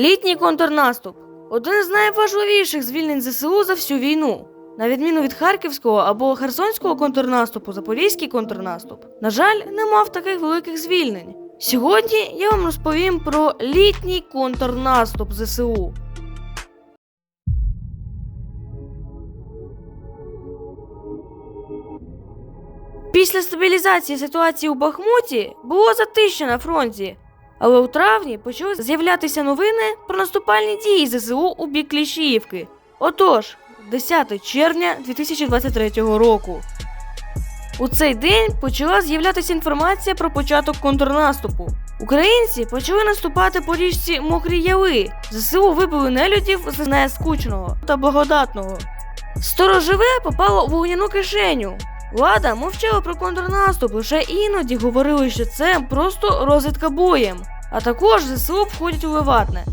Літній контрнаступ один з найважливіших звільнень ЗСУ за всю війну. На відміну від Харківського або Херсонського контрнаступу, Запорізький контрнаступ, на жаль, не мав таких великих звільнень. Сьогодні я вам розповім про літній контрнаступ ЗСУ. Після стабілізації ситуації у Бахмуті було затища на фронті, але у травні почали з'являтися новини про наступальні дії ЗСУ у бік Кліщіївки. Отож, 10 червня 2023 року. У цей день почала з'являтися інформація про початок контрнаступу. Українці почали наступати по річці Мокрі Яли. ЗСУ вибили нелюдів з нескучного та благодатного. Сторожове попало у вогняну кишеню. Влада мовчала про контрнаступ, лише іноді говорили, що це просто розвідка боєм. А також ЗСУ входять у Леватне.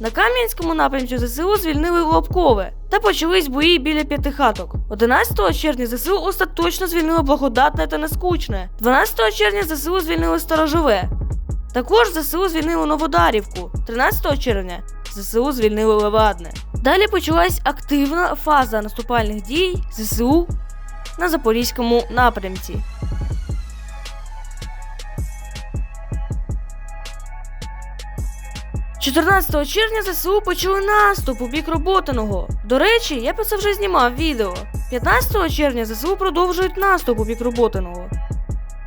На Кам'янському напрямку ЗСУ звільнили Лобкове та почались бої біля п'ятихаток. 11 червня ЗСУ остаточно звільнили благодатне та нескучне. 12 червня ЗСУ звільнили Сторожове. Також ЗСУ звільнили Новодарівку. 13 червня ЗСУ звільнили Левадне. Далі почалась активна фаза наступальних дій ЗСУ на Запорізькому напрямці. – 14 червня ЗСУ почали наступ у бік Роботиного. До речі, я про це вже знімав відео. 15 червня ЗСУ продовжують наступ у бік Роботиного.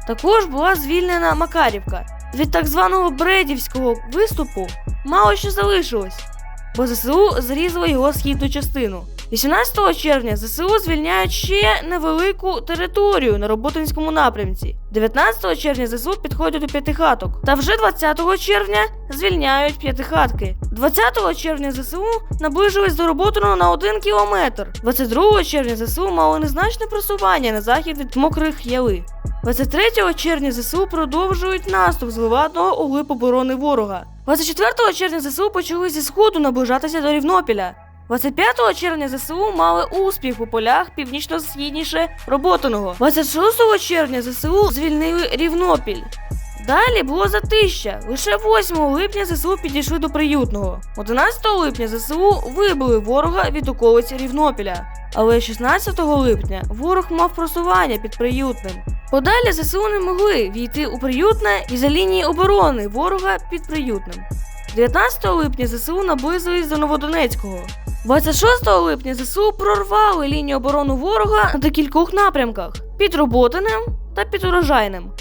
Також була звільнена Макарівка. Від так званого Бредівського виступу мало що залишилось, бо ЗСУ зрізали його східну частину. 18 червня ЗСУ звільняють ще невелику територію на Роботинському напрямці. 19 червня ЗСУ підходять до п'ятихаток. Та вже 20 червня звільняють п'ятихатки. 20 червня ЗСУ наближились до Роботиного на 1 кілометр. 22 червня ЗСУ мали незначне просування на захід від мокрих яли. 23 червня ЗСУ продовжують наступ з Левадного у глиб оборони ворога. 24 червня ЗСУ почали зі сходу наближатися до Рівнопіля. 25 червня ЗСУ мали успіх у полях північно-східніше Роботиного. 26 червня ЗСУ звільнили Рівнопіль. Далі було затища. Лише 8 липня ЗСУ підійшли до приютного. 11 липня ЗСУ вибили ворога від околиць Рівнопіля. Але 16 липня ворог мав просування під приютним. Подалі ЗСУ не могли війти у приютне і за лінії оборони ворога під приютним. 19 липня ЗСУ наблизились до Новодонецького. 26 липня ЗСУ прорвали лінію оборони ворога на декількох напрямках під Роботиним та під Урожайним.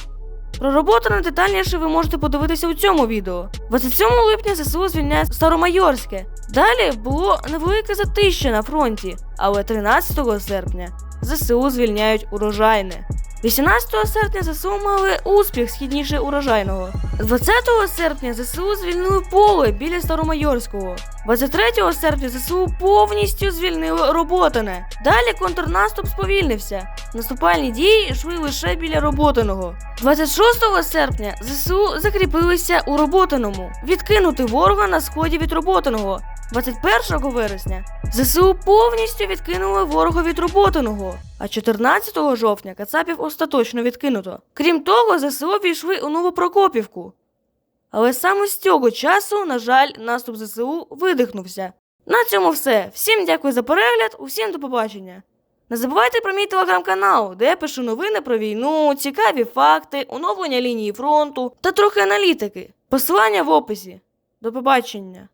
Про роботу на детальніше ви можете подивитися у цьому відео. 27 липня ЗСУ звільняє Старомайорське. Далі було невелике затище на фронті, але 13 серпня ЗСУ звільняють урожайне. 18 серпня ЗСУ мали успіх східніше урожайного. 20 серпня ЗСУ звільнили поле біля Старомайорського. 23 серпня ЗСУ повністю звільнили Роботине. Далі контрнаступ сповільнився. Наступальні дії йшли лише біля Роботиного. 26 серпня ЗСУ закріпилися у Роботиному, відкинути ворога на сході від Роботиного. 21 вересня ЗСУ повністю відкинули від Роботиного, а 14 жовтня Кацапів остаточно відкинуто. Крім того, ЗСУ війшли у Новопрокопівку. Але саме з цього часу, на жаль, наступ ЗСУ видихнувся. На цьому все. Всім дякую за перегляд, усім до побачення. Не забувайте про мій телеграм-канал, де я пишу новини про війну, цікаві факти, оновлення лінії фронту та трохи аналітики. Посилання в описі. До побачення.